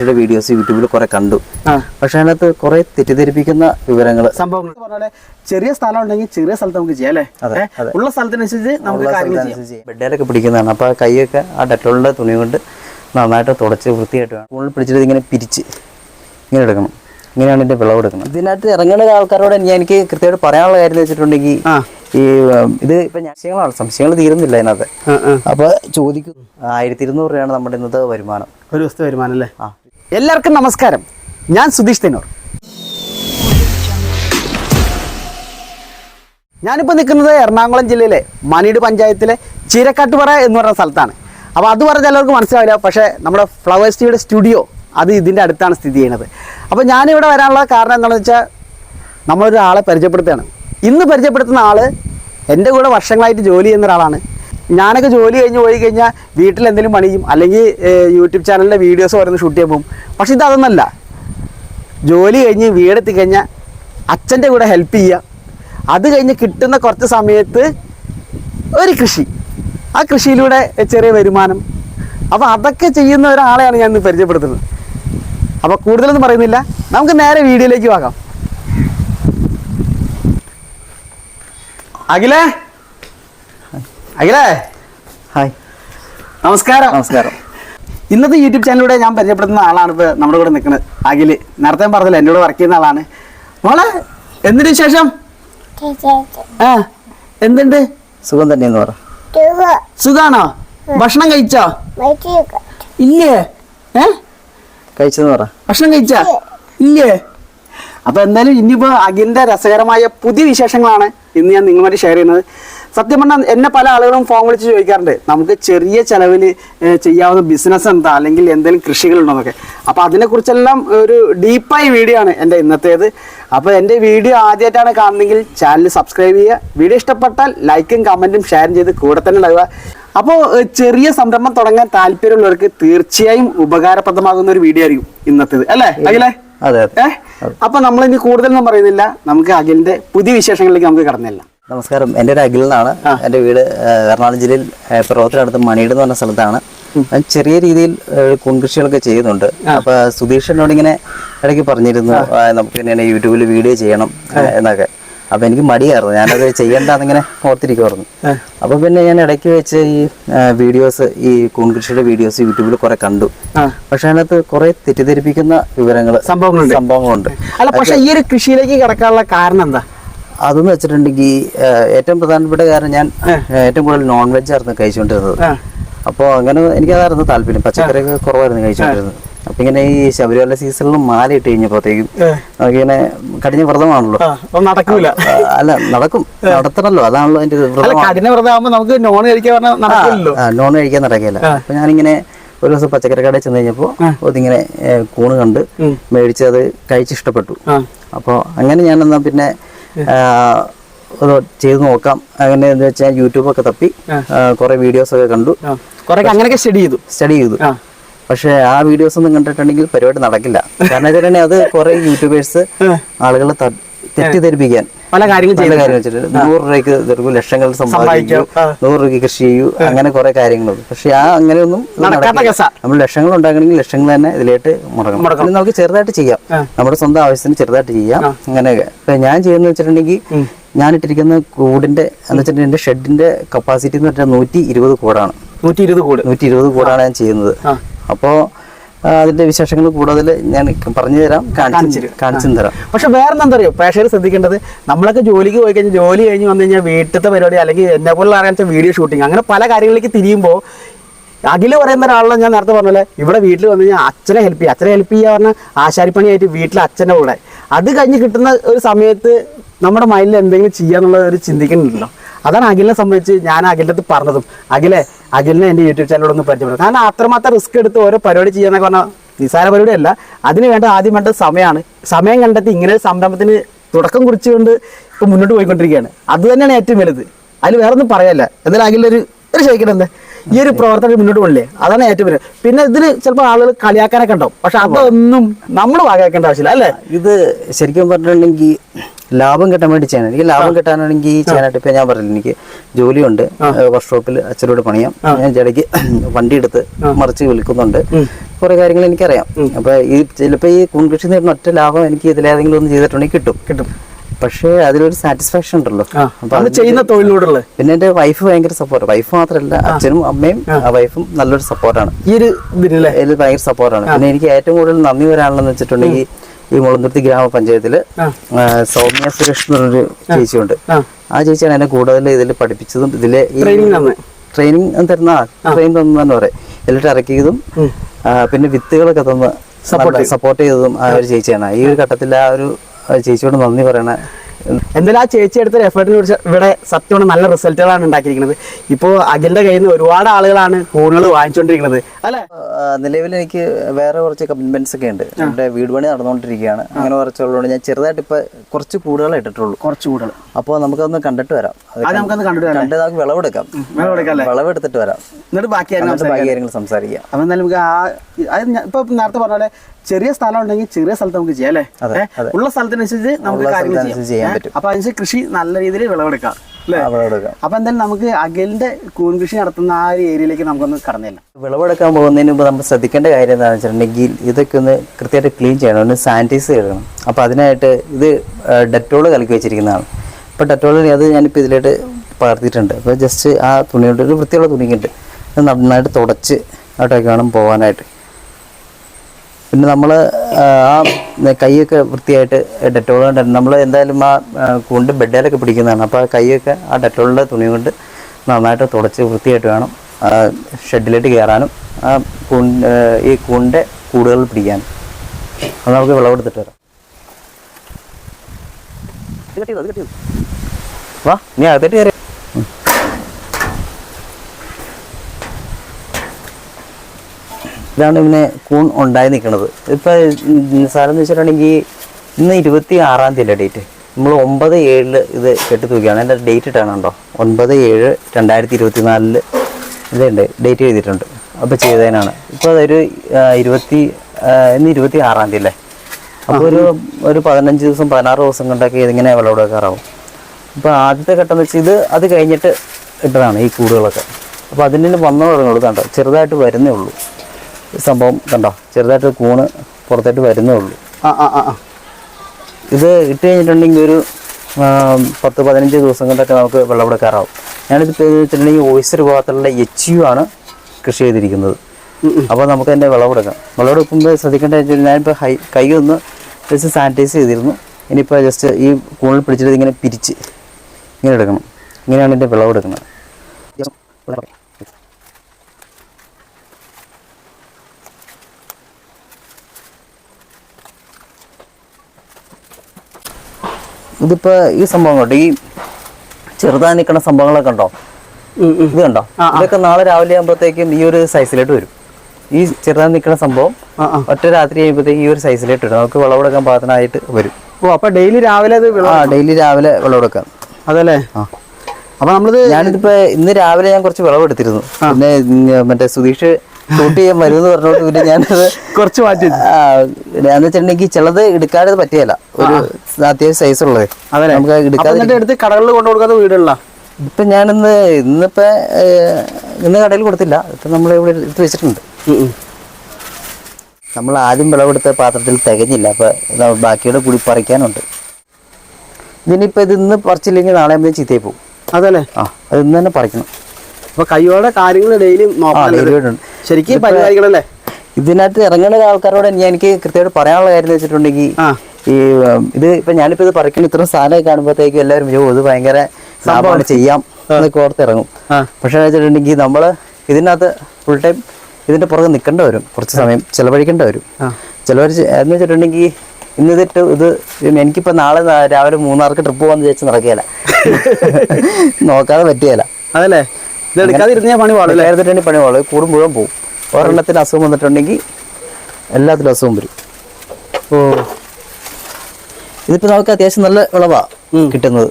കുട്ടിയുടെ വീഡിയോസ് യൂട്യൂബിൽ കുറെ കണ്ടു. പക്ഷെ അതിനകത്ത് കുറെ തെറ്റിദ്ധരിപ്പിക്കുന്ന വിവരങ്ങൾ സംഭവങ്ങൾ ചെറിയ സ്ഥലം ഉണ്ടെങ്കിൽ ചെറിയ സ്ഥലത്ത് നമുക്ക് ചെയ്യാം അല്ലേ? അതെ. ഉള്ള സ്ഥലത്തിനനുസരിച്ച് നമുക്ക് ബെഡേലൊക്കെ പിടിക്കുന്നതാണ്. അപ്പൊ ആ കൈയൊക്കെ ആ ഡെറ്റോളിന്റെ തുണി കൊണ്ട് നന്നായിട്ട് തുടച്ച് വൃത്തിയായിട്ട് വേണം. മുകളിൽ പിടിച്ചിട്ട് ഇങ്ങനെ പിരിച്ച് ഇങ്ങനെ എടുക്കണം. ഇങ്ങനെയാണ് ഇതിന്റെ വിളവ് എടുക്കുന്നത്. ഇതിനകത്ത് ഇറങ്ങുന്ന ആൾക്കാരോട് ഞാൻ എനിക്ക് കൃത്യമായിട്ട് പറയാനുള്ള കാര്യം എന്ന് വെച്ചിട്ടുണ്ടെങ്കിൽ. ഈ ഇത് ഇപ്പൊ സംശയങ്ങളാണ് സംശയങ്ങൾ തീരുന്നില്ല അതിനകത്ത്. അപ്പൊ ചോദിക്കും ആയിരത്തി ഇരുന്നൂറ് രൂപയാണ് നമ്മുടെ ഇന്നത്തെ വരുമാനം. ഒരു ദിവസത്തെ വരുമാനം അല്ലേ? എല്ലാവർക്കും നമസ്കാരം. ഞാൻ സുധീഷ് തെന്നൂർ. ഞാനിപ്പോൾ നിൽക്കുന്നത് എറണാകുളം ജില്ലയിലെ മനീട് പഞ്ചായത്തിലെ ചീരക്കാട്ടുപറ എന്ന് പറയുന്ന സ്ഥലത്താണ്. അപ്പോൾ അത് പറഞ്ഞാൽ എല്ലാവർക്കും മനസ്സിലാവില്ല. പക്ഷേ നമ്മുടെ ഫ്ലവേഴ്സ് ടിയുടെ സ്റ്റുഡിയോ അത് ഇതിന്റെ അടുത്താണ് സ്ഥിതി ചെയ്യുന്നത്. അപ്പോൾ ഞാനിവിടെ വരാനുള്ള കാരണം എന്താണെന്ന് വെച്ചാൽ നമ്മളൊരാളെ പരിചയപ്പെടുത്തുകയാണ്. ഇന്ന് പരിചയപ്പെടുത്തുന്ന ആൾ എന്റെ കൂടെ വർഷങ്ങളായിട്ട് ജോലി ചെയ്യുന്ന ഒരാളാണ്. ഞാനൊക്കെ ജോലി കഴിഞ്ഞ് പോയി കഴിഞ്ഞാൽ വീട്ടിൽ എന്തെങ്കിലും പണിയും അല്ലെങ്കിൽ യൂട്യൂബ് ചാനലിലെ വീഡിയോസ് ഓരോന്ന് ഷൂട്ട് ചെയ്യാൻ പോകും പക്ഷെ അതൊന്നല്ല. ജോലി കഴിഞ്ഞ് വീടെത്തി കഴിഞ്ഞാൽ അച്ഛന്റെ കൂടെ ഹെൽപ്പ് ചെയ്യുക അത് കഴിഞ്ഞ് കിട്ടുന്ന കുറച്ച് സമയത്ത് ഒരു കൃഷി. ആ കൃഷിയിലൂടെ ചെറിയ വരുമാനം. അപ്പോൾ അതൊക്കെ ചെയ്യുന്ന ഒരാളെയാണ് ഞാൻ ഇന്ന് പരിചയപ്പെടുത്തുന്നത്. അപ്പോൾ കൂടുതലൊന്നും പറയുന്നില്ല. നമുക്ക് നേരെ വീഡിയോയിലേക്ക് പോകാം അഖിലേ? അഖിലേ? ഹായ്. നമസ്കാരം. നമസ്കാരം. ഇന്നത്തെ യൂട്യൂബ് ചാനലിലൂടെ ഞാൻ പരിചയപ്പെടുത്തുന്ന ആളാണ് ഇപ്പോൾ നമ്മുടെ കൂടെ നിൽക്കുന്നത് അഖിൽ. നേരത്തെ ഞാൻ പറഞ്ഞില്ല എന്നോട് കൂടെ വർക്ക് ചെയ്യുന്ന ആളാണ്. മോളെ എന്തിനു ശേഷം ആ എന്തുണ്ട്? സുഖം തന്നെയെന്ന് പറ. സുഖാണോ? ഭക്ഷണം കഴിച്ചോ? ഇല്ലേ? ഏ? കഴിച്ചെന്ന് പറ. ഭക്ഷണം കഴിച്ചാ? ഇല്ലേ? അപ്പൊ എന്തായാലും ഇനിയിപ്പോ അഖിലിന്റെ രസകരമായ പുതിയ വിശേഷങ്ങളാണ് ഇന്ന് ഞാൻ നിങ്ങളുമായിട്ട് ഷെയർ ചെയ്യുന്നത്. സത്യം പറഞ്ഞാൽ എന്നെ പല ആളുകളും ഫോൺ വിളിച്ച് ചോദിക്കാറുണ്ട്. നമുക്ക് ചെറിയ ചെലവിൽ ചെയ്യാവുന്ന ബിസിനസ് എന്താ? അല്ലെങ്കിൽ എന്തെങ്കിലും കൃഷികളുണ്ടോന്നൊക്കെ അപ്പോൾ അതിനെക്കുറിച്ചെല്ലാം ഒരു ഡീപ്പായി വീഡിയോ ആണ് എന്റെ ഇന്നത്തേത്. അപ്പോൾ എന്റെ വീഡിയോ ആദ്യമായിട്ടാണ് കാണുന്നതെങ്കിൽ ചാനൽ സബ്സ്ക്രൈബ് ചെയ്യുക. വീഡിയോ ഇഷ്ടപ്പെട്ടാൽ ലൈക്കും കമന്റും ഷെയറും ചെയ്ത് കൂടെ തന്നെ ഉണ്ടാവുക. അപ്പോൾ ചെറിയ സംരംഭം തുടങ്ങാൻ താല്പര്യമുള്ളവർക്ക് തീർച്ചയായും ഉപകാരപ്രദമാകുന്ന ഒരു വീഡിയോ ആയിരിക്കും ഇന്നത്തേത്. അല്ലേ? അഖിലേ? അതെ അപ്പൊ നമ്മൾ ഇനി കൂടുതലൊന്നും പറയുന്നില്ല. നമുക്ക് അഖിലിന്റെ പുതിയ വിശേഷങ്ങളിലേക്ക് നമുക്ക് കടന്നില്ല. നമസ്കാരം. എന്റെ ഒരു അഖിൽ എന്നാണ്. എന്റെ വീട് എറണാകുളം ജില്ലയിൽ പ്രവർത്തനടുത്ത് പിറവത്തിനടുത്ത് മണിയുടെ എന്ന് പറഞ്ഞ സ്ഥലത്താണ്. ഞാൻ ചെറിയ രീതിയിൽ കുൺകൃഷികളൊക്കെ ചെയ്യുന്നുണ്ട്. അപ്പൊ സുധീഷ് എന്നോട് ഇങ്ങനെ ഇടയ്ക്ക് പറഞ്ഞിരുന്നു നമുക്ക് തന്നെയാണ് യൂട്യൂബിൽ വീഡിയോ ചെയ്യണം എന്നൊക്കെ. അപ്പൊ എനിക്ക് മടിയായിരുന്നു. ഞാനത് ചെയ്യണ്ടെന്നിങ്ങനെ ഓർത്തിരിക്കുമായിരുന്നു അപ്പൊ പിന്നെ ഞാൻ ഇടയ്ക്ക് വെച്ച് ഈ വീഡിയോസ് ഈ കുൺകൃഷിയുടെ വീഡിയോസ് യൂട്യൂബിൽ കുറെ കണ്ടു. പക്ഷെ അതിനകത്ത് കുറെ തെറ്റിദ്ധരിപ്പിക്കുന്ന വിവരങ്ങൾ സംഭവങ്ങളുണ്ട്. സംഭവങ്ങളുണ്ട്. അല്ല പക്ഷെ ഈ ഒരു കൃഷിയിലേക്ക് കിടക്കാനുള്ള കാരണം എന്താ? അതെന്ന് വെച്ചിട്ടുണ്ടെങ്കിൽ ഏറ്റവും പ്രധാനപ്പെട്ട കാരണം ഞാൻ ഏറ്റവും കൂടുതൽ നോൺ വെജ് ആയിരുന്നു കഴിച്ചുകൊണ്ടിരുന്നത്. അപ്പോൾ അങ്ങനെ എനിക്കതായിരുന്നു താല്പര്യം. പച്ചക്കറിയൊക്കെ കുറവായിരുന്നു കഴിച്ചുകൊണ്ടിരുന്നത്. അപ്പൊ ഇങ്ങനെ ഈ ശബരിമല സീസണിൽ മാല ഇട്ട് കഴിഞ്ഞപ്പോഴത്തേക്കും നമുക്കിങ്ങനെ കഠിന വ്രതമാണല്ലോ നടക്കൂല. അല്ല നടക്കും. നടത്തണല്ലോ. അതാണല്ലോ അതിന്റെ കഠിന വ്രതം നമുക്ക് നോൺ കഴിക്കാൻ നോൺ കഴിക്കാൻ നടക്കില്ല. അപ്പൊ ഞാനിങ്ങനെ ഒരു ദിവസം പച്ചക്കറി കടയിൽ ചെന്ന് കഴിഞ്ഞപ്പോൾ അതിങ്ങനെ കൂണ് കണ്ട് മേടിച്ച് അത് കഴിച്ചിഷ്ടപ്പെട്ടു. അപ്പോൾ അങ്ങനെ ഞാൻ എന്നാ പിന്നെ ചെയ്ത് നോക്കാം. അങ്ങനെ എന്ന് വെച്ചാൽ യൂട്യൂബൊക്കെ തപ്പി കുറെ വീഡിയോസ് ഒക്കെ കണ്ടു. അങ്ങനെയൊക്കെ സ്റ്റഡി ചെയ്തു. സ്റ്റഡി ചെയ്തു. പക്ഷേ ആ വീഡിയോസ് ഒന്നും കണ്ടിട്ടുണ്ടെങ്കിൽ പരിപാടി നടക്കില്ല. കാരണം അത് കുറെ യൂട്യൂബേഴ്സ് ആളുകളെ തെറ്റിദ്ധരിപ്പിക്കാൻ. പല കാര്യങ്ങൾ പല കാര്യം വെച്ചിട്ട് നൂറ് രൂപയ്ക്ക് ഇതെടുക്കും ലക്ഷങ്ങൾ സമ്പാദിക്കും. നൂറ് രൂപയ്ക്ക് കൃഷി ചെയ്യൂ. അങ്ങനെ കുറെ കാര്യങ്ങളുണ്ട്. പക്ഷെ ആ അങ്ങനെയൊന്നും നമ്മൾ ലക്ഷങ്ങൾ ഉണ്ടാക്കണമെങ്കിൽ ലക്ഷങ്ങൾ തന്നെ ഇതിലേക്ക് മുടങ്ങണം. പിന്നെ നമുക്ക് ചെറുതായിട്ട് ചെയ്യാം. നമ്മുടെ സ്വന്തം ആവശ്യത്തിന് ചെറുതായിട്ട് ചെയ്യാം. അങ്ങനെയൊക്കെ ഞാൻ ചെയ്യുന്ന വെച്ചിട്ടുണ്ടെങ്കിൽ ഞാൻ ഇട്ടിരിക്കുന്ന കൂടിന്റെ എന്ന് വെച്ചിട്ടുണ്ടെങ്കിൽ എന്റെ ഷെഡിന്റെ കപ്പാസിറ്റി എന്ന് പറഞ്ഞാൽ നൂറ്റി ഇരുപത് കൂടാണ്. നൂറ്റി ഇരുപത് കൂട്. നൂറ്റി ഇരുപത് കൂടാണ് ഞാൻ ചെയ്യുന്നത്. ആ. അതിന്റെ വിശേഷങ്ങൾ കൂടുതൽ ഞാൻ പറഞ്ഞു തരാം കാണിച്ചു കാണിച്ചും തരാം. പക്ഷെ വേറെ എന്താ അറിയോ പ്രേക്ഷകർ ശ്രദ്ധിക്കേണ്ടത് നമ്മളൊക്കെ ജോലിക്ക് പോയി കഴിഞ്ഞാൽ ജോലി കഴിഞ്ഞ് വന്നു കഴിഞ്ഞാൽ വീട്ടിലത്തെ പരിപാടി അല്ലെങ്കിൽ എന്നെ പോലുള്ള ആകാത്ത വീഡിയോ ഷൂട്ടിങ് അങ്ങനെ പല കാര്യങ്ങളിലേക്ക് തിരിയുമ്പോൾ അഖിൽ പറയുന്ന ഒരാളെ ഞാൻ നേരത്തെ പറഞ്ഞല്ലേ ഇവിടെ വീട്ടിൽ വന്നു കഴിഞ്ഞാൽ അച്ഛനെ ഹെൽപ്പ് ചെയ്യുക. അച്ഛനെ ഹെൽപ്പ് ചെയ്യുക പറഞ്ഞാൽ ആശാരിപ്പണിയായിട്ട് വീട്ടിൽ അച്ഛന്റെ കൂടെ. അത് കഴിഞ്ഞ് കിട്ടുന്ന ഒരു സമയത്ത് നമ്മുടെ മൈൻഡിൽ എന്തെങ്കിലും ചെയ്യാന്നുള്ള ഒരു ചിന്തിക്കുന്നുണ്ടല്ലോ. അതാണ് അഖിലിനെ സംബന്ധിച്ച് ഞാൻ അഖിലിന്റെ അടുത്ത് പറഞ്ഞതും. അഖിലെ അഖിലിനെ എന്റെ യൂട്യൂബ് ചാനലിലൊന്ന് പരിചയപ്പെടും കാരണം അത്രമാത്രം റിസ്ക് എടുത്ത് ഓരോ പരിപാടി ചെയ്യാന്നൊക്കെ പറഞ്ഞാൽ നിസാര പരിപാടിയല്ല. അതിന് വേണ്ട ആദ്യം വേണ്ട സമയമാണ് സമയം കണ്ടെത്തി ഇങ്ങനെ ഒരു സംരംഭത്തിന് തുടക്കം കുറിച്ചുകൊണ്ട് ഇപ്പം മുന്നോട്ട് പോയിക്കൊണ്ടിരിക്കുകയാണ്. അത് തന്നെയാണ് ഏറ്റവും വലുത്. അതിൽ വേറെ ഒന്നും പറയല്ല. എന്തായാലും അഖിലൊരു ഒരു ചോദിക്കണം എന്താ? ഈ ഒരു പ്രവർത്തനം മുന്നോട്ട് പോകില്ലേ അതാണ് ഏറ്റവും വലുത്. പിന്നെ ഇതിന് ചിലപ്പോൾ ആളുകൾ കളിയാക്കാനൊക്കെ ഉണ്ടാവും. പക്ഷെ അതൊന്നും നമ്മൾ വാകാക്കേണ്ട ആവശ്യമില്ല അല്ലേ? ഇത് ശരിക്കും പറഞ്ഞിട്ടുണ്ടെങ്കിൽ ലാഭം കിട്ടാൻ വേണ്ടി ചെയ്യാൻ. എനിക്ക് ലാഭം കിട്ടാനാണെങ്കിൽ ഈ ചെയ്യാനായിട്ട് ഇപ്പൊ ഞാൻ പറഞ്ഞില്ല എനിക്ക് ജോലിയുണ്ട്. വർക്ക്ഷോപ്പിൽ അച്ഛനോട് പണിയാം. ഞാൻ ഇടയ്ക്ക് വണ്ടി എടുത്ത് മറിച്ച് വിൽക്കുന്നുണ്ട് കുറെ കാര്യങ്ങൾ എനിക്കറിയാം. അപ്പൊ ഈ ചിലപ്പോ ഈ കൂൺകൃഷി നേടുന്ന ഒറ്റ ലാഭം എനിക്ക് ഇതിലേതെങ്കിലും ഒന്ന് ചെയ്തിട്ടുണ്ടെങ്കിൽ കിട്ടും. കിട്ടും. പക്ഷേ അതിലൊരു സാറ്റിസ്ഫാക്ഷൻ ഉണ്ടല്ലോ. അത് ചെയ്യുന്ന പിന്നെ എന്റെ വൈഫ് ഭയങ്കര സപ്പോർട്ട് വൈഫ് മാത്രമല്ല അച്ഛനും അമ്മയും വൈഫും നല്ലൊരു സപ്പോർട്ടാണ് ഈ ഒരു ഇതിൽ ഭയങ്കര സപ്പോർട്ടാണ് പിന്നെ എനിക്ക് ഏറ്റവും കൂടുതൽ നന്ദി വരാനുള്ളതെന്ന് വെച്ചിട്ടുണ്ടെങ്കിൽ ഈ മുളന്തുരുത്തി ഗ്രാമപഞ്ചായത്തിൽ സൗമ്യ സുരേഷ് എന്ന് പറഞ്ഞൊരു ചേച്ചിയുണ്ട്. ആ. ചേച്ചിയാണ് എന്നെ കൂടുതൽ ഇതിൽ പഠിപ്പിച്ചതും ഇതിലെ. ട്രെയിനിങ് തരുന്ന ട്രെയിൻ തന്നു പറയാം. എന്നിട്ട് ഇറക്കിയതും പിന്നെ വിത്തുകളൊക്കെ തന്ന് സപ്പോർട്ട് ചെയ്തതും ആ ഒരു ചേച്ചിയാണ്. ഈ ഒരു ഘട്ടത്തിൽ ആ ഒരു ചേച്ചിയോട് നന്ദി പറയണ എന്തായാലും ആ ചേച്ചി എടുത്ത എഫേർട്ടിനെ കുറിച്ച് ഇവിടെ സത്യമാണ് നല്ല റിസൾട്ടുകളാണ് ഉണ്ടാക്കിയിരിക്കുന്നത്. ഇപ്പോൾ അഖിലിന്റെ കയ്യിൽ നിന്ന് ഒരുപാട് ആളുകളാണ് ഫോണുകൾ വാങ്ങിച്ചുകൊണ്ടിരിക്കുന്നത് അല്ലെ? നിലവിൽ എനിക്ക് വേറെ കുറച്ച് കമ്മിറ്റ്മെന്റ്സ് ഒക്കെ ഉണ്ട്. എന്റെ വീട് പണി നടന്നുകൊണ്ടിരിക്കുകയാണ്. അങ്ങനെ കുറച്ചുള്ളതുകൊണ്ട് ഞാൻ ചെറുതായിട്ട് ഇപ്പൊ കുറച്ച് കൂടുതൽ ഇട്ടിട്ടുള്ളൂ. കുറച്ച് കൂടുതൽ. അപ്പോൾ നമുക്കൊന്ന് കണ്ടിട്ട് വരാം. നമുക്കൊന്ന് കണ്ടിട്ട് വരാം കണ്ട് നമുക്ക് വിളവെടുക്കാം? വിളവെടുത്തിട്ട് വരാം. എന്നിട്ട് ബാക്കി ബാക്കി കാര്യങ്ങൾ സംസാരിക്കാം. അപ്പൊ നമുക്ക് ആ ഇപ്പൊ നേരത്തെ പറഞ്ഞ പോലെ ചെറിയ സ്ഥലം ഉണ്ടെങ്കിൽ ചെറിയ സ്ഥലത്ത് നമുക്ക് ചെയ്യാം അല്ലേ? ഉള്ള സ്ഥലത്തിനനുസരിച്ച് നമുക്ക് കാര്യങ്ങൾ ചെയ്യാൻ ചെയ്യാം പറ്റും. അപ്പൊ അതിനനുസരിച്ച് കൃഷി നല്ല രീതിയിൽ വിളവെടുക്കാം അപ്പൊ എന്തായാലും നമുക്ക് അഖിലിന്റെ കൂൺ കൃഷി നടത്തുന്ന ആ ഒരു ഏരിയയിലേക്ക് നമുക്കൊന്ന് കടന്നില്ല വിളവെടുക്കാൻ പോകുന്നതിന് മുമ്പ് നമ്മൾ ശ്രദ്ധിക്കേണ്ട കാര്യം എന്താണെന്ന് വെച്ചിട്ടുണ്ടെങ്കിൽ ഇതൊക്കെ ഒന്ന് കൃത്യമായിട്ട് ക്ലീൻ ചെയ്യണം. ഒന്ന് സാനിറ്റൈസ് ചെയ്യണം. അപ്പൊ അതിനായിട്ട് ഇത് ഡെറ്റോൾ കലക്കി വെച്ചിരിക്കുന്നതാണ്. അപ്പൊ ഡെറ്റോൾ അത് ഞാനിപ്പോൾ ഇതിലായിട്ട് പകർത്തിയിട്ടുണ്ട്. അപ്പോൾ ജസ്റ്റ് ആ തുണിയുണ്ട് ഒരു വൃത്തിയുള്ള തുണിക്കുണ്ട് നന്നായിട്ട് തുടച്ച് അവിടെയൊക്കെ വേണം പോകാനായിട്ട്. പിന്നെ നമ്മൾ ആ കൈയൊക്കെ വൃത്തിയായിട്ട് ഡെറ്റോൾ കൊണ്ട് നമ്മൾ എന്തായാലും ആ കൊണ്ട് ബെഡേലൊക്കെ പിടിക്കുന്നതാണ്. അപ്പോൾ ആ കൈയൊക്കെ ആ ഡെറ്റോളിന്റെ തുണി കൊണ്ട് നന്നായിട്ട് തുടച്ച് വൃത്തിയായിട്ട് വേണം ഷെഡിലേക്ക് കയറാനും ആ കൂൺ ഈ കൂണിന്റെ കൂടുകൾ പിടിക്കാനും. അത് നമുക്ക് വിളവെടുത്തിട്ട് വരാം. വാ നീ അകത്തേട്ട് കയറി. ഇതാണ് പിന്നെ കൂൺ ഉണ്ടായി നിൽക്കുന്നത് ഇപ്പം സാറെന്ന് വെച്ചിട്ടുണ്ടെങ്കിൽ ഇന്ന് ഇരുപത്തി ആറാം തീയതി ഡേറ്റ് നമ്മൾ ഒമ്പത് ഏഴിൽ ഇത് കെട്ടി തൂക്കുകയാണ് എന്റെ ഡേറ്റ് ഇട്ടാണ് ഒൻപത് ഏഴ് രണ്ടായിരത്തി ഇരുപത്തി നാലിൽ ഇതുണ്ട് ഡേറ്റ് എഴുതിയിട്ടുണ്ട്. അപ്പോൾ ചെയ്തതിനാണ്. ഇപ്പോൾ അതൊരു ഇരുപത്തി ഇന്ന് ഇരുപത്തി ആറാം തീയതി അല്ലേ? അപ്പോൾ ഒരു ഒരു പതിനഞ്ച് ദിവസം പതിനാറ് ദിവസം കൊണ്ടൊക്കെ ഇതിങ്ങനെ വിളവെടുക്കാറാവും അപ്പോൾ ആദ്യത്തെ ഘട്ടം വെച്ചാൽ ഇത് അത് കഴിഞ്ഞിട്ട് ഇട്ടതാണ് ഈ കൂടുകളൊക്കെ. അപ്പോൾ അതിന് വന്നു തുടങ്ങുള്ളൂ കണ്ടോ? ചെറുതായിട്ട് വരുന്നേ ഉള്ളൂ. സംഭവം കണ്ടോ? ചെറുതായിട്ട് കൂണ് പുറത്തേട്ട് വരുന്നേ ഉള്ളൂ. ആ ആ ആ. ഇത് ഇട്ട് കഴിഞ്ഞിട്ടുണ്ടെങ്കിൽ ഒരു പത്ത് പതിനഞ്ച് ദിവസം കൊണ്ടൊക്കെ നമുക്ക് വെള്ളമെടുക്കാറാവും ഞാനിത് വെച്ചിട്ടുണ്ടെങ്കിൽ ഓയിസ്റ്റർ ഭാഗത്തുള്ള എച്ച് യു ആണ് കൃഷി ചെയ്തിരിക്കുന്നത് അപ്പോൾ നമുക്ക് അതിന്റെ വിളവെടുക്കാം വിളവെടുക്കുമ്പോൾ ശ്രദ്ധിക്കേണ്ട വെച്ചാൽ ഞാനിപ്പോൾ ഹൈ കൈ ഒന്ന് ജസ്റ്റ് സാനിറ്റൈസ് ചെയ്തിരുന്നു. ഇനിയിപ്പോൾ ജസ്റ്റ് ഈ കൂണിൽ പിടിച്ചിട്ട് ഇങ്ങനെ പിരിച്ച് ഇങ്ങനെ എടുക്കണം. ഇങ്ങനെയാണ് ഇതിന്റെ വിളവെടുക്കുന്നത് ഇതിപ്പോൾ ഈ സംഭവം കണ്ടോ? ഈ ചെറുതായി നിൽക്കുന്ന സംഭവങ്ങളൊക്കെ ഉണ്ടോ. ഇത് കണ്ടോ? ഇതൊക്കെ നാളെ രാവിലെ ആകുമ്പോഴത്തേക്കും ഈ ഒരു സൈസിലോട്ട് വരും. ഈ ചെറുതായി നിൽക്കുന്ന സംഭവം ഒറ്റ രാത്രി കഴിയുമ്പോഴത്തേക്ക് ഈ ഒരു സൈസിലോട്ട് വരും നമുക്ക് വിളവെടുക്കാൻ പാകത്തിനായിട്ട് വരും. ഓ അപ്പൊ ഡെയിലി രാവിലെ അത് ആ ഡെയിലി രാവിലെ വിളവെടുക്കാം. അതല്ലേ? ആ. അപ്പൊ നമ്മളിത് ഞാനിതിപ്പോ ഇന്ന് രാവിലെ ഞാൻ കുറച്ച് വിളവെടുത്തിരുന്നു. പിന്നെ മറ്റേ സുധീഷ് ഷൂട്ട് ചെയ്യാൻ വരുമെന്ന് പറഞ്ഞോണ്ട് പിന്നെ ഞാനത് കുറച്ച് മാറ്റി എന്ന് വെച്ചിട്ടുണ്ടെങ്കിൽ ചിലത് എടുക്കാതെ പറ്റിയല്ല ഒരു അത്യാവശ്യം സൈസ് ഉള്ളത്. നമുക്ക് എടുക്കാതെ എടുത്ത് കടകളിൽ കൊണ്ടു കൊടുക്കാത്ത വീടുള്ള ഇപ്പൊ ഞാനിന്ന് ഇന്നിപ്പോ ഇന്ന് കടയിൽ കൊടുത്തില്ല. ഇപ്പൊ നമ്മൾ ഇവിടെ എടുത്ത് വെച്ചിട്ടുണ്ട്. നമ്മൾ ആദ്യം വിളവെടുത്ത പാത്രത്തിൽ തികഞ്ഞില്ല. അപ്പൊ ഇതാ ബാക്കിയുടെ കൂടി പറിക്കാനുണ്ട്. ഇതിനിപ്പോ ഇത് ഇന്ന് പറിച്ചില്ലെങ്കിൽ നാളെ ആകുമ്പോൾ ചീത്തയായി പോകും. അതല്ലേ? ആ അത് ഇന്ന് തന്നെ പറിക്കണം. അപ്പൊ കൈയോടെ കാര്യങ്ങൾ ഡെയിലി ഉണ്ട്. ശരിക്കും പരിപാടികളല്ലേ? ഇതിനകത്ത് ഇറങ്ങുന്ന ആൾക്കാരോട് ഞാൻ എനിക്ക് കൃത്യമായിട്ട് പറയാനുള്ള കാര്യം വെച്ചിട്ടുണ്ടെങ്കിൽ ഈ ഇത് ഇപ്പൊ ഞാനിപ്പോ ഇത് പറിക്കുന്ന ഇത്ര സാധനമൊക്കെ കാണുമ്പോഴത്തേക്കും എല്ലാവരും "അയ്യോ, ഇത് ഭയങ്കര ലാഭമാണ് ചെയ്യാം എന്നൊക്കെ ഓർത്ത് ഇറങ്ങും. ആ. പക്ഷെ വെച്ചിട്ടുണ്ടെങ്കിൽ നമ്മൾ ഇതിനകത്ത് ഫുൾ ടൈം ഇതിന്റെ പുറകെ നിൽക്കേണ്ട വരും. കുറച്ച് സമയം ചെലവഴിക്കേണ്ട വരും. ചിലവർ എന്ന് വെച്ചിട്ടുണ്ടെങ്കിൽ ഇന്ന് ഇതിട്ട് ഇത് എനിക്കിപ്പോ നാളെ രാവിലെ മൂന്നാർക്ക് ട്രിപ്പ് പോകാന്ന് വിചാരിച്ച് നടക്കുകയല്ല. നോക്കാതെ പറ്റിയല്ല അതല്ലേ? ഇത് എടുക്കാതിരുന്ന പണി പാടില്ല നേരത്തെ പണി പാടും. കൂടും മുഴുവൻ പോകും ഒരെണ്ണത്തിന് അസുഖം വന്നിട്ടുണ്ടെങ്കിൽ എല്ലാത്തിലും അസുഖം വരും. ഓ. ഇതിപ്പോ നമുക്ക് അത്യാവശ്യം നല്ല വിളവാ കിട്ടുന്നത്.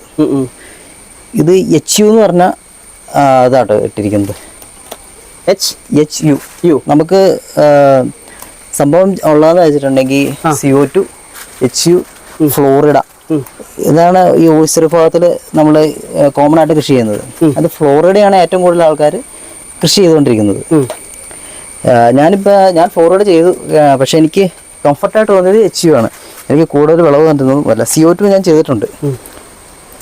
ഇത് എച്ച് യു എന്ന് പറഞ്ഞ ഇതാട്ടോ ഇട്ടിരിക്കുന്നത്. എച്ച് എച്ച് യു യു നമുക്ക് സംഭവം ഉള്ളതെന്ന് വെച്ചിട്ടുണ്ടെങ്കിൽ C O two H U Florida ഇതാണ് ഈ ഓയിസ്റ്റർ വിഭാഗത്തിൽ നമ്മൾ കോമൺ ആയിട്ട് കൃഷി ചെയ്യുന്നത്. അത് ഫ്ലോറിഡയാണ് ഏറ്റവും കൂടുതൽ ആൾക്കാർ കൃഷി ചെയ്തുകൊണ്ടിരിക്കുന്നത്. ഞാനിപ്പോൾ ഞാൻ ഫ്ലോറിഡ ചെയ്തു പക്ഷെ എനിക്ക് കംഫർട്ടായിട്ട് തോന്നിയത് എച്ച് യു ആണ്. എനിക്ക് കൂടുതൽ വിളവ് തന്നിരുന്നതും അല്ല സി ഒ ടു ഞാൻ ചെയ്തിട്ടുണ്ട്.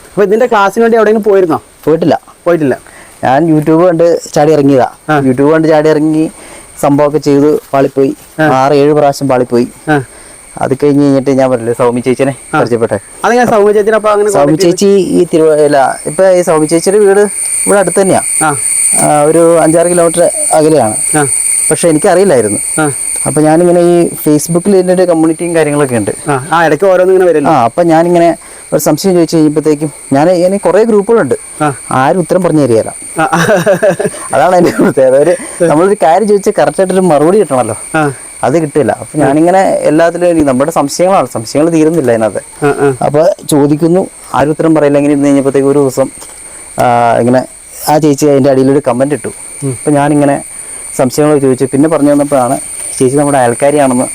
അപ്പോൾ ഇതിന്റെ ക്ലാസ്സിന് വേണ്ടി എവിടെയെങ്കിലും പോയിരുന്നോ? പോയിട്ടില്ല. പോയിട്ടില്ല. ഞാൻ യൂട്യൂബ് കണ്ട് ചാടി ഇറങ്ങിയതാ. യൂട്യൂബ് കണ്ട് ചാടി ഇറങ്ങി സംഭവമൊക്കെ ചെയ്ത് പാളിപ്പോയി. ആറ് ഏഴ് പ്രാവശ്യം പാളിപ്പോയി. അത് കഴിഞ്ഞ് കഴിഞ്ഞിട്ട് ഞാൻ പറഞ്ഞില്ലേ സൗമി ചേച്ചിനെ പരിചയപ്പെട്ടെ. സൗമ്യ ചേച്ചിനെ സൗമി ചേച്ചി ഈ തിരുവല്ല ഇപ്പൊ ഈ സൗമി ചേച്ചിയുടെ വീട് ഇവിടെ അടുത്ത് തന്നെയാ. ഒരു അഞ്ചാറ് കിലോമീറ്റർ അകലെയാണ്. പക്ഷെ എനിക്കറിയില്ലായിരുന്നു. അപ്പൊ ഞാനിങ്ങനെ ഈ ഫേസ്ബുക്കിൽ ഇതിന്റെ ഒരു കമ്മ്യൂണിറ്റിയും കാര്യങ്ങളൊക്കെ ഉണ്ട്. ആ ഇടയ്ക്ക് ഓരോന്നിങ്ങനെ വരില്ല? ആ അപ്പൊ ഞാനിങ്ങനെ ഒരു സംശയം ചോദിച്ചു കഴിഞ്ഞപ്പോഴത്തേക്കും ഞാൻ ഇങ്ങനെ കുറെ ഗ്രൂപ്പുകളുണ്ട്. ആരും ഉത്തരം പറഞ്ഞു തരികയില്ല. അതാണ് എന്റെ പ്രത്യേകത. ഒരു നമ്മളൊരു കാര്യം ചോദിച്ചാൽ കറക്റ്റ് ആയിട്ടൊരു മറുപടി കിട്ടണമല്ലോ. അത് കിട്ടില്ല. അപ്പൊ ഞാനിങ്ങനെ എല്ലാത്തിലും നമ്മുടെ സംശയങ്ങളാണ്. സംശയങ്ങൾ തീരുന്നില്ല അതിനകത്ത്. അപ്പൊ ചോദിക്കുന്നു. ആരും ഉത്തരം പറയില്ല. ഇങ്ങനെ ഇരുന്ന് കഴിഞ്ഞപ്പോഴത്തേക്ക് ഒരു ദിവസം ഇങ്ങനെ ആ ചേച്ചി അതിന്റെ അടിയിലൊരു കമന്റ് ഇട്ടു. അപ്പൊ ഞാനിങ്ങനെ സംശയങ്ങൾ ചോദിച്ചു. പിന്നെ പറഞ്ഞു വന്നപ്പോഴാണ് ചേച്ചി നമ്മുടെ അയൽക്കാരിയാണെന്ന്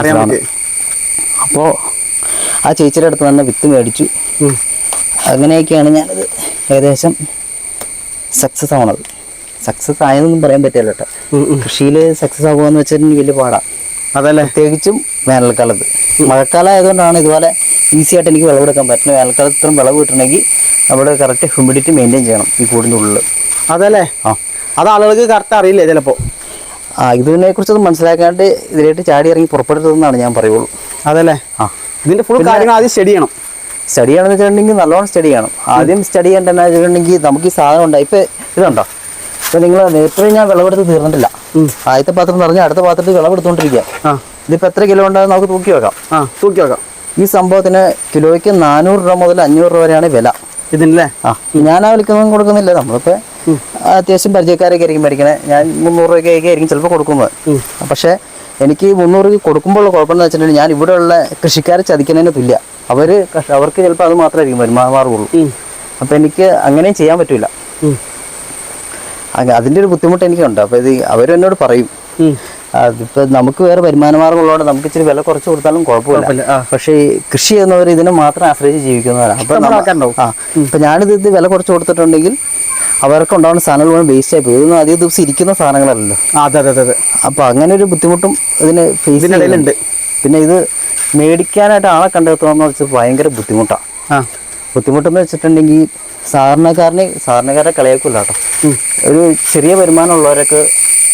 അറിയാം. അപ്പോൾ ആ ചേച്ചിയുടെ അടുത്ത് തന്നെ വിത്ത് മേടിച്ചു. അങ്ങനെയൊക്കെയാണ് ഞാനത് ഏകദേശം സക്സസ് ആവണത്. സക്സസ് ആയതൊന്നും പറയാൻ പറ്റില്ല കേട്ടോ. കൃഷിയിൽ സക്സസ് ആകുക വെച്ചാൽ വലിയ പാടാണ് അതല്ലേ? പ്രത്യേകിച്ചും വേനൽക്കാലത്ത്. മഴക്കാലം ആയതുകൊണ്ടാണ് ഇതുപോലെ ഈസി ആയിട്ട് എനിക്ക് വിളവെടുക്കാൻ പറ്റുന്നത്. വേനൽക്കാലത്ത് ഇത്രയും വിളവ് കിട്ടണമെങ്കിൽ നമ്മൾ കറക്റ്റ് ഹ്യൂമിഡിറ്റി മെയിന്റെയിൻ ചെയ്യണം ഈ കൂടിന്റെ ഉള്ളിൽ അതല്ലേ? ആ. അത് ആളുകൾക്ക് കറക്റ്റ് അറിയില്ലേ ചിലപ്പോൾ ആ ഇതിനെ കുറിച്ചൊന്നും മനസ്സിലാക്കാണ്ട് ഇതിലായിട്ട് ചാടി ഇറങ്ങി പുറപ്പെടുത്തതെന്നാണ് ഞാൻ പറയുള്ളൂ. അതല്ലേ? ആ. ഇതിന്റെ ഫുൾ കാര്യങ്ങൾ ആദ്യം സ്റ്റഡി ചെയ്യണം. സ്റ്റഡി ചെയ്യണമെന്ന് വെച്ചിട്ടുണ്ടെങ്കിൽ നല്ലോണം സ്റ്റഡി ചെയ്യണം. ആദ്യം സ്റ്റഡി ചെയ്യേണ്ടതെന്ന് വെച്ചിട്ടുണ്ടെങ്കിൽ നമുക്ക് ഈ സാധനം ഉണ്ടായി. ഇപ്പം ഇതുണ്ടോ? ഇപ്പം നിങ്ങൾ ഇപ്പോഴും ഞാൻ വിളവെടുത്ത് തീർന്നിട്ടില്ല. ആദ്യത്തെ പാത്രം നിറഞ്ഞ അടുത്ത പാത്രത്തിൽ വിളവെടുത്തോണ്ടിരിക്കുക ഇതിപ്പോ എത്ര കിലോ ഉണ്ടാകും നമുക്ക് തൂക്കി വെക്കാം. ആ തൂക്കി വെക്കാം. ഈ സംഭവത്തിന് കിലോയ്ക്ക് നാനൂറ് രൂപ മുതൽ അഞ്ഞൂറ് രൂപ വരെയാണ് വില. ഇതിനല്ലേ? ആ. ഞാൻ ആ വിൽക്കുന്നതും കൊടുക്കുന്നില്ല. നമ്മളിപ്പോ അത്യാവശ്യം പരിചയക്കാരൊക്കെ ആയിരിക്കും മേടിക്കണേ. ഞാൻ മുന്നൂറ് രൂപയ്ക്കൊക്കെ ആയിരിക്കും ചിലപ്പോൾ കൊടുക്കുന്നത് പക്ഷെ എനിക്ക് മുന്നൂറ് രൂപ കൊടുക്കുമ്പോൾ കുഴപ്പമെന്ന് വെച്ചിട്ടുണ്ടെങ്കിൽ ഞാൻ ഇവിടെയുള്ള കൃഷിക്കാരെ ചതിക്കുന്നതിന് തുല്യ. അവർ അവർക്ക് ചിലപ്പോൾ അത് മാത്രമായിരിക്കും വരുമാന അപ്പൊ എനിക്ക് അങ്ങനെയും ചെയ്യാൻ പറ്റില്ല. അതിന്റെ ഒരു ബുദ്ധിമുട്ട് എനിക്കുണ്ട്. അപ്പോൾ ഇത് അവരെന്നോട് പറയും. അതിപ്പോൾ നമുക്ക് വേറെ വരുമാന ഉള്ളതുകൊണ്ട് നമുക്ക് ഇച്ചിരി വില കുറച്ച് കൊടുത്താലും കുഴപ്പമില്ല. പക്ഷേ കൃഷി ചെയ്യുന്നവർ ഇതിനെ മാത്രം ആശ്രയിച്ച് ജീവിക്കുന്നവരാണ് അപ്പോൾ. ആ. ഇപ്പം ഞാനിത് ഇത് വില കുറച്ച് കൊടുത്തിട്ടുണ്ടെങ്കിൽ അവർക്ക് ഉണ്ടാവുന്ന സാധനങ്ങൾ മുഴുവൻ വേസ്റ്റ് ആയി പോയി. ഇതൊന്നും അധികം ദിവസം ഇരിക്കുന്ന സാധനങ്ങളല്ലല്ലോ. അതെ അതെ അതെ അപ്പോൾ അങ്ങനെ ഒരു ബുദ്ധിമുട്ടും ഇതിന് ഫേസ് ചെയ്യുന്നുണ്ട്. പിന്നെ ഇത് മേടിക്കാനായിട്ട് ആളെ കണ്ടെത്തുക എന്ന് വെച്ചാൽ ഭയങ്കര ബുദ്ധിമുട്ടാണ് ബുദ്ധിമുട്ടെന്ന് വെച്ചിട്ടുണ്ടെങ്കിൽ സാധാരണക്കാരനെ സാധാരണക്കാരെ കളിയാക്കില്ല കേട്ടോ. ഒരു ചെറിയ വരുമാനമുള്ളവരൊക്കെ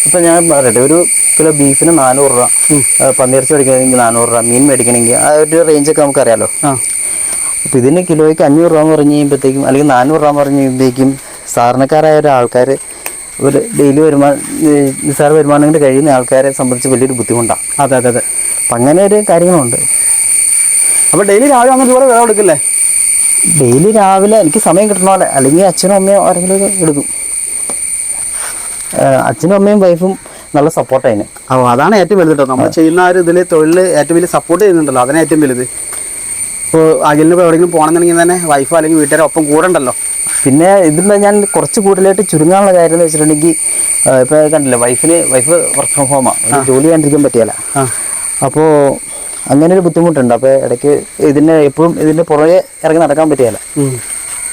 ഇപ്പം ഞാൻ പറയട്ടെ ഒരു കിലോ ബീഫിന് നാനൂറ് രൂപ പന്നിയിറച്ചി മേടിക്കണമെങ്കിൽ നാനൂറ് രൂപ മീൻ മേടിക്കണമെങ്കിൽ ആ ഒരു റേഞ്ചൊക്കെ നമുക്കറിയാലോ. ആ. അപ്പം ഇതിന് കിലോയ്ക്ക് അഞ്ഞൂറ് രൂപ എന്ന് പറഞ്ഞു കഴിയുമ്പോഴത്തേക്കും അല്ലെങ്കിൽ നാനൂറ് രൂപ എന്ന് പറഞ്ഞു കഴിയുമ്പോഴേക്കും സാധാരണക്കാരായ ഒരാൾക്കാർ ഒരു ഡെയിലി വരുമാനം നിസ്സാര വരുമാനം കൊണ്ട് കഴിയുന്ന ആൾക്കാരെ സംബന്ധിച്ച് വലിയൊരു ബുദ്ധിമുട്ടാണ് അതെ അതെ അതെ. അപ്പം അങ്ങനെ ഒരു കാര്യങ്ങളുണ്ട്. അപ്പോൾ ഡെയിലി രാവിലെ അങ്ങനെ ഇതുപോലെ വിളവ് എടുക്കില്ലേ ഡെയിലി രാവിലെ എനിക്ക് സമയം കിട്ടണ പോലെ അല്ലെങ്കിൽ അച്ഛനും അമ്മയും ആരെങ്കിലും ഒക്കെ എടുക്കും. അച്ഛനും അമ്മയും വൈഫും നല്ല സപ്പോർട്ട് അതിന് ഓ അതാണ് ഏറ്റവും വലുത് കേട്ടോ നമ്മൾ ചെയ്യുന്ന ആ ഒരു ഇതിൽ തൊഴിൽ ഏറ്റവും വലിയ സപ്പോർട്ട് ചെയ്യുന്നുണ്ടല്ലോ. അതാണ് ഏറ്റവും വലുത്. ഇപ്പോൾ അഖിലിന് ഇപ്പോൾ എവിടെയെങ്കിലും പോകണമെന്നുണ്ടെങ്കിൽ തന്നെ വൈഫോ അല്ലെങ്കിൽ വീട്ടുകാരോ ഒപ്പം കൂടെ ഉണ്ടല്ലോ. പിന്നെ ഇതിന്റെ ഞാൻ കുറച്ച് കൂടുതലായിട്ട് ചുരുങ്ങാനുള്ള കാര്യം എന്ന് വെച്ചിട്ടുണ്ടെങ്കിൽ ഇപ്പോൾ കണ്ടില്ല വൈഫിന് വൈഫ് വർക്ക് ഫ്രം ഹോമാണ് ജോലി ചെയ്യാണ്ടിരിക്കാൻ പറ്റിയല്ല. അപ്പോൾ അങ്ങനെ ഒരു ബുദ്ധിമുട്ടുണ്ട്. അപ്പോൾ ഇടയ്ക്ക് ഇതിന് എപ്പോഴും ഇതിന്റെ പുറകെ ഇറങ്ങി നടക്കാൻ പറ്റിയല്ല.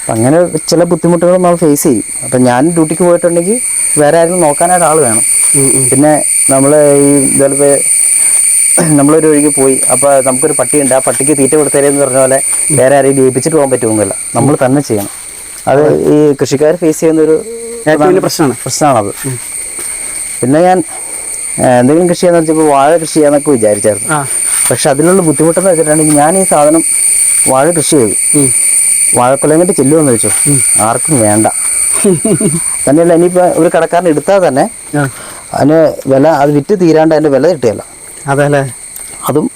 അപ്പം അങ്ങനെ ചില ബുദ്ധിമുട്ടുകൾ നമ്മൾ ഫേസ് ചെയ്യും. അപ്പം ഞാൻ ഡ്യൂട്ടിക്ക് പോയിട്ടുണ്ടെങ്കിൽ വേറെ ആരെങ്കിലും നോക്കാനായിട്ട് ആൾ വേണം. പിന്നെ നമ്മൾ ഈ ചിലപ്പോൾ നമ്മളൊരു ഒഴുകി പോയി. അപ്പോൾ നമുക്കൊരു പട്ടിയുണ്ട്. ആ പട്ടിക്ക് തീറ്റ കൊടുത്തേരെന്ന് പറഞ്ഞ പോലെ വേറെ ആരെയും ഏൽപ്പിച്ചിട്ട് പോകാൻ പറ്റുമെന്നില്ല. നമ്മൾ തന്നെ ചെയ്യണം. അത് ഈ കൃഷിക്കാർ ഫേസ് ചെയ്യുന്ന ഒരു പ്രശ്നമാണ്. പ്രശ്നമാണത്. പിന്നെ ഞാൻ എന്തെങ്കിലും കൃഷി ചെയ്യാന്ന് വെച്ചപ്പോൾ വാഴ കൃഷി ചെയ്യാന്നൊക്കെ വിചാരിച്ചായിരുന്നു. പക്ഷെ അതിലുള്ള ബുദ്ധിമുട്ടെന്ന് വെച്ചിട്ടുണ്ടെങ്കിൽ ഞാൻ ഈ സാധനം വാഴ കൃഷി ചെയ്തു. ഉം. വാഴക്കൊല്ലം കണ്ടി ചെല്ലുമെന്ന് വെച്ചു. ആർക്കും വേണ്ട. തന്നെയല്ല ഇനിയിപ്പോൾ ഒരു കടക്കാരൻ എടുത്താൽ തന്നെ. അതിന് വില അത് വിറ്റ് തീരാണ്ട് അതിന്റെ വില കിട്ടിയല്ല. അതല്ലേ? അതും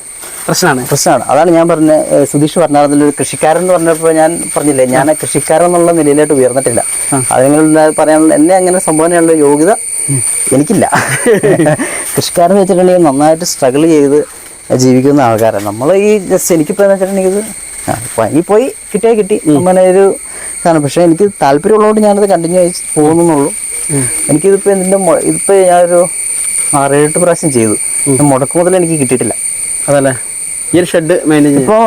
പ്രശ്നമാണ് പ്രശ്നമാണ് അതാണ് ഞാൻ പറഞ്ഞ സുധീഷ് പറഞ്ഞതിൽ ഒരു കൃഷിക്കാരൻ എന്ന് പറഞ്ഞപ്പോൾ ഞാൻ പറഞ്ഞില്ലേ ഞാൻ കൃഷിക്കാരൻ എന്നുള്ള നിലയിലോട്ട് ഉയർന്നിട്ടില്ല. അതിനെ പറയാനുള്ള എന്നെ അങ്ങനെ സംഭവനയുള്ള യോഗ്യത എനിക്കില്ല. കൃഷിക്കാരൻ വെച്ചിട്ടുണ്ടെങ്കിൽ നന്നായിട്ട് സ്ട്രഗിൾ ചെയ്ത് ജീവിക്കുന്ന ആൾക്കാരാണ് നമ്മൾ ഈ ജസ്റ്റ് എനിക്കിപ്പോൾ എന്ന് വെച്ചിട്ടുണ്ടെങ്കിൽ പനി പോയി കിട്ടിയാൽ കിട്ടി. അങ്ങനെ ഒരു ഇതാണ്. പക്ഷേ എനിക്ക് താല്പര്യമുള്ളതുകൊണ്ട് ഞാനത് കണ്ടിന്യൂ ആയി പോകുന്നുള്ളൂ. എനിക്കിതിപ്പോൾ ഇതിന്റെ ഇതിപ്പോൾ ഞാനൊരു ആറേഴെട്ട് പ്രാവശ്യം ചെയ്തു. മുടക്ക് മുതൽ എനിക്ക് കിട്ടിയിട്ടില്ല. അതല്ലേ? ഈ ഒരു ഷെഡ് മെയിന്റെയിൻ ഇപ്പോൾ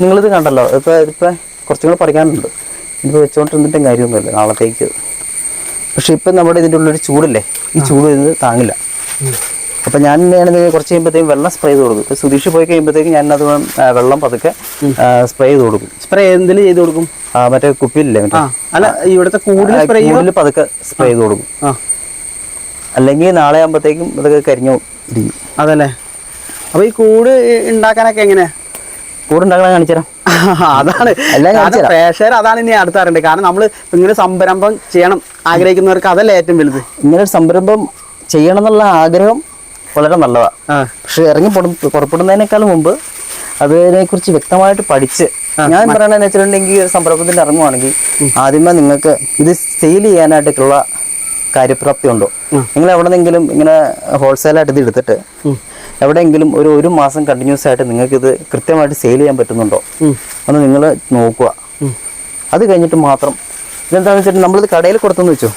നിങ്ങളിത് കണ്ടല്ലോ. ഇപ്പോൾ ഇതിപ്പോൾ കുറച്ചും കൂടെ പഠിക്കാനുണ്ട്. ഇനിയിപ്പോൾ വെച്ചുകൊണ്ടിരുന്നിട്ടും കാര്യമൊന്നുമില്ല. നാളത്തേക്ക്. പക്ഷേ ഇപ്പം നമ്മുടെ ഇതിന്റെ ഉള്ളൊരു ചൂടില്ലേ? ഈ ചൂട് ഇത് താങ്ങില്ല. അപ്പം ഞാൻ ഞാൻ കുറച്ച് കഴിയുമ്പോഴത്തേക്കും വെള്ളം സ്പ്രേ ചെയ്ത് കൊടുക്കും. സുതീഷ് പോയി കഴിയുമ്പോഴത്തേക്കും ഞാൻ അത് വെള്ളം പതുക്കെ സ്പ്രേ ചെയ്ത് കൊടുക്കും. സ്പ്രേ എന്തിലും ചെയ്ത് കൊടുക്കും? ആ, മറ്റേ കുപ്പിയില്ലേ മറ്റേ? അല്ല ഇവിടുത്തെ കൂടുതൽ പതുക്കെ സ്പ്രേ ചെയ്ത് കൊടുക്കും. അല്ലെങ്കിൽ നാളെ ആകുമ്പോഴത്തേക്കും ഇതൊക്കെ കരിഞ്ഞു ഇരിക്കും അതല്ലേ? അപ്പൊ ഈ കൂട് ഉണ്ടാക്കാനൊക്കെ എങ്ങനെയാ കൂട് ഉണ്ടാക്കാൻ കാണിച്ചുതരാം. അതാണ്. പ്രേക്ഷകർ അതാണ് ഇനി അടുത്തറിയണ്ടത് കാരണം നമ്മൾ ഇങ്ങനെ സംരംഭം ചെയ്യണം ആഗ്രഹിക്കുന്നവർക്ക് അതല്ലേ ഏറ്റവും വലുത്. ഇങ്ങനെ ഒരു സംരംഭം ചെയ്യണം എന്നുള്ള ആഗ്രഹം വളരെ നല്ലതാണ് പക്ഷെ ഇറങ്ങി പുറ- പുറപ്പെടുന്നതിനേക്കാൾ മുമ്പ് അതിനെ കുറിച്ച് വ്യക്തമായിട്ട് പഠിച്ച് ഞാൻ പറയണതെന്ന് വെച്ചിട്ടുണ്ടെങ്കിൽ ഒരു സംരംഭത്തിന് ഇറങ്ങുവാണെങ്കിൽ ആദ്യമേ നിങ്ങൾക്ക് ഇത് സെയിൽ ചെയ്യാനായിട്ടുള്ള കാര്യപ്രാപ്തി ഉണ്ടോ? നിങ്ങൾ എവിടെന്നെങ്കിലും ഇങ്ങനെ ഹോൾസെയിലായിട്ട് ഇത് എടുത്തിട്ട് എവിടെയെങ്കിലും ഒരു ഒരു മാസം കണ്ടിന്യൂസ് ആയിട്ട് നിങ്ങൾക്ക് ഇത് കൃത്യമായിട്ട് സെയിൽ ചെയ്യാൻ പറ്റുന്നുണ്ടോ? ഒന്ന് നിങ്ങൾ നോക്കുക. അത് കഴിഞ്ഞിട്ട് മാത്രം ഇതെന്താണെന്ന് വെച്ചിട്ടുണ്ടെങ്കിൽ നമ്മളിത് കടയിൽ കൊടുത്തെന്ന് വെച്ചോ?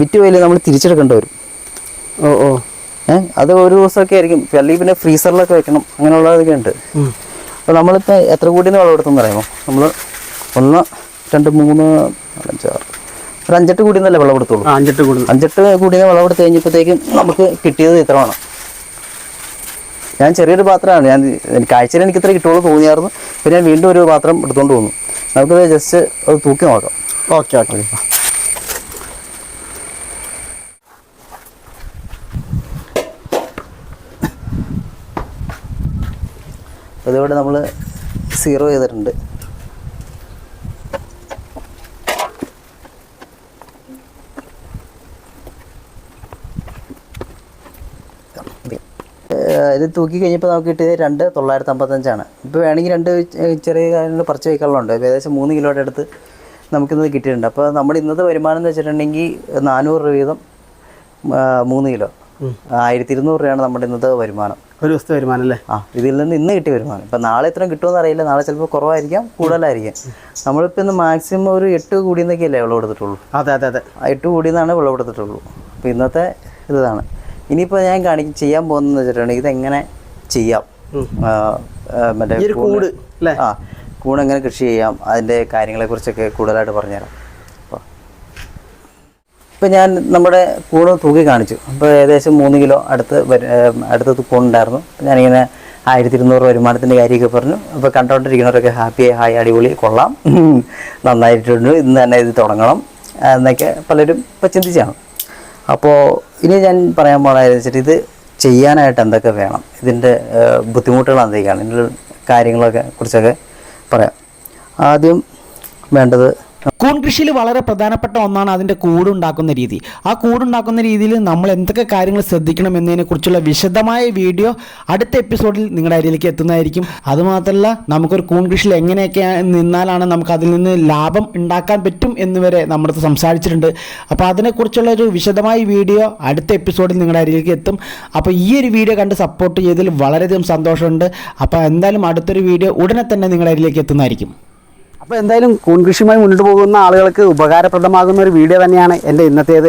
വിറ്റ് പോയില്ലേ നമ്മൾ തിരിച്ചെടുക്കേണ്ടി വരും. ഓ ഓ. അത് ഒരു ദിവസമൊക്കെ ആയിരിക്കും. അല്ലെങ്കിൽ പിന്നെ ഫ്രീസറിലൊക്കെ വെക്കണം. അങ്ങനെയുള്ളതൊക്കെ ഉണ്ട്. അപ്പോൾ നമ്മളിപ്പോൾ എത്ര കൂടിയെന്ന് വിളവെടുത്തെന്ന് പറയുമോ നമ്മൾ ഒന്ന് രണ്ട് മൂന്ന് നാല്, അഞ്ച് ആറ് ഒരു അഞ്ചെട്ട് കൂടിയെന്നല്ലേ വിളവെടുത്തുള്ളൂ? ആ അഞ്ചെട്ട് കൂടി. അഞ്ചെട്ട് കൂടിയ വിളവെടുത്ത് കഴിഞ്ഞപ്പോഴത്തേക്കും നമുക്ക് കിട്ടിയത് ഇത്രയാണ് ഞാൻ ചെറിയൊരു പാത്രമാണ്. ഞാൻ എനിക്ക് ആഴ്ചയിൽ എനിക്ക് ഇത്ര കിട്ടുള്ളൂ തോന്നിയായിരുന്നു. പിന്നെ ഞാൻ വീണ്ടും ഒരു പാത്രം എടുത്തുകൊണ്ട് പോകുന്നു നമുക്കത് ജസ്റ്റ് അത് തൂക്കി നോക്കാം. ഓക്കെ. ഓക്കെ. അപ്പോൾ ഇതിവിടെ നമ്മൾ സീറോ ചെയ്തിട്ടുണ്ട് ഇത് തൂക്കി കഴിഞ്ഞപ്പോൾ നമുക്ക് കിട്ടിയത് രണ്ട് തൊള്ളായിരത്തി അമ്പത്തഞ്ചാണ് ഇപ്പോൾ വേണമെങ്കിൽ രണ്ട് ചെറിയ കാര്യങ്ങൾ പറിച്ച് വയ്ക്കാനുള്ളതുണ്ട് ഏകദേശം മൂന്ന് കിലോയുടെ അടുത്ത് നമുക്കിന്നത് കിട്ടിയിട്ടുണ്ട്. അപ്പോൾ നമ്മുടെ ഇന്നത്തെ വരുമാനം എന്ന് വെച്ചിട്ടുണ്ടെങ്കിൽ നാനൂറ് രൂപ വീതം മൂന്ന് കിലോ. ആയിരത്തി ഇരുന്നൂറ് രൂപയാണ് നമ്മുടെ ഇന്നത്തെ വരുമാനം. ഒരു ദിവസത്തെ വരുമാനം അല്ലേ? ആ ഇതിൽ നിന്ന് ഇന്ന് കിട്ടിയ വരുമാനം. ഇപ്പം നാളെ ഇത്രയും കിട്ടുമെന്ന് അറിയില്ല. നാളെ ചിലപ്പോൾ കുറവായിരിക്കാം കൂടുതലായിരിക്കാം. നമ്മളിപ്പോൾ ഇന്ന് മാക്സിമം ഒരു എട്ട് കൂടിയെന്നൊക്കെയല്ലേ വിളവെടുത്തിട്ടുള്ളൂ അതെ അതെ അതെ. എട്ട് കൂടിയെന്നാണ് വിളവെടുത്തിട്ടുള്ളൂ അപ്പോൾ ഇന്നത്തെ ഇതാണ്. ഇനിയിപ്പോൾ ഞാൻ കാണിക്കും ചെയ്യാൻ പോകുന്നതെന്ന് വെച്ചിട്ടുണ്ടെങ്കിൽ ഇതെങ്ങനെ ചെയ്യാം? മറ്റേ കൂട് ആ കൂടെങ്ങനെ എങ്ങനെ കൃഷി ചെയ്യാം? അതിന്റെ കാര്യങ്ങളെക്കുറിച്ചൊക്കെ കൂടുതലായിട്ട് പറഞ്ഞുതരാം. ഇപ്പം ഞാൻ നമ്മുടെ കൂണ് തൂക്കി കാണിച്ചു. അപ്പോൾ ഏകദേശം മൂന്ന് കിലോ അടുത്ത് അടുത്ത് കൂണുണ്ടായിരുന്നു ഞാനിങ്ങനെ ആയിരത്തി ഇരുന്നൂറ് വരുമാനത്തിന്റെ കാര്യമൊക്കെ പറഞ്ഞു. അപ്പോൾ കണ്ടോണ്ടിരിക്കുന്നവരൊക്കെ ഹാപ്പി ഹായ് അടിപൊളി കൊള്ളാം. നന്നായിട്ടുണ്ട്. ഇന്ന് തന്നെ ഇത് തുടങ്ങണം എന്നൊക്കെ പലരും ഇപ്പോൾ ചിന്തിച്ചാണ്. അപ്പോൾ ഇനി ഞാൻ പറയാൻ പോണതെന്ന് വെച്ചിട്ട് ഇത് ചെയ്യാനായിട്ട് എന്തൊക്കെ വേണം? ഇതിന്റെ ബുദ്ധിമുട്ടുകൾ എന്തൊക്കെയാണ്? ഇതിന്റെ കാര്യങ്ങളൊക്കെ കുറിച്ചൊക്കെ പറയാം. ആദ്യം വേണ്ടത് കൂൺ കൃഷിയിൽ വളരെ പ്രധാനപ്പെട്ട ഒന്നാണ് അതിന്റെ കൂടുണ്ടാക്കുന്ന രീതി. ആ കൂടുണ്ടാക്കുന്ന രീതിയിൽ നമ്മൾ എന്തൊക്കെ കാര്യങ്ങൾ ശ്രദ്ധിക്കണം എന്നതിനെക്കുറിച്ചുള്ള വിശദമായ വീഡിയോ അടുത്ത എപ്പിസോഡിൽ നിങ്ങളുടെ അരിയിലേക്ക് എത്തുന്നതായിരിക്കും. അതുമാത്രമല്ല നമുക്കൊരു കൂൺ കൃഷിയിൽ എങ്ങനെയൊക്കെ നിന്നാലാണ് നമുക്ക് അതിൽ നിന്ന് ലാഭം ഉണ്ടാക്കാൻ പറ്റും എന്നുവരെ നമ്മുടെ സംസാരിച്ചിട്ടുണ്ട്. അപ്പോൾ അതിനെക്കുറിച്ചുള്ള ഒരു വിശദമായ വീഡിയോ അടുത്ത എപ്പിസോഡിൽ നിങ്ങളുടെ അരിയിലേക്ക് എത്തും. അപ്പോൾ ഈ ഒരു വീഡിയോ കണ്ട് സപ്പോർട്ട് ചെയ്തതിൽ വളരെയധികം സന്തോഷമുണ്ട്. അപ്പോൾ എന്തായാലും അടുത്തൊരു വീഡിയോ ഉടനെ തന്നെ നിങ്ങളുടെ അരിയിലേക്ക് എത്തുന്നതായിരിക്കും. അപ്പോൾ എന്തായാലും കൂൺകൃഷിയുമായി മുന്നോട്ട് പോകുന്ന ആളുകൾക്ക് ഉപകാരപ്രദമാകുന്ന ഒരു വീഡിയോ തന്നെയാണ് എന്റെ ഇന്നത്തേത്.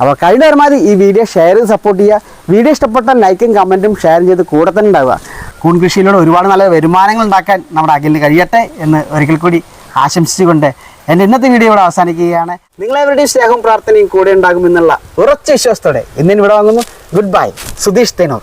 അപ്പോൾ കഴിഞ്ഞ പരമാവധി ഈ വീഡിയോ ഷെയർ ചെയ്ത് സപ്പോർട്ട് ചെയ്യുക. വീഡിയോ ഇഷ്ടപ്പെട്ട ലൈക്കും കമന്റും ഷെയർ ചെയ്ത് കൂടെ തന്നെ ഉണ്ടാവുക. കൂൺകൃഷിയിലൂടെ ഒരുപാട് നല്ല വരുമാനങ്ങൾ ഉണ്ടാക്കാൻ നമ്മുടെ അഖിലിന് കഴിയട്ടെ എന്ന് ഒരിക്കൽ കൂടി ആശംസിച്ചുകൊണ്ട് എന്റെ ഇന്നത്തെ വീഡിയോ ഇവിടെ അവസാനിക്കുകയാണ്. നിങ്ങളെവരുടെയും സ്നേഹവും പ്രാർത്ഥനയും കൂടെ ഉണ്ടാകുമെന്നുള്ള ഉറച്ച വിശ്വാസത്തോടെ ഇന്നിവിടെ വാങ്ങുന്നു ഗുഡ് ബൈ സുധീഷ് തേനൂർ.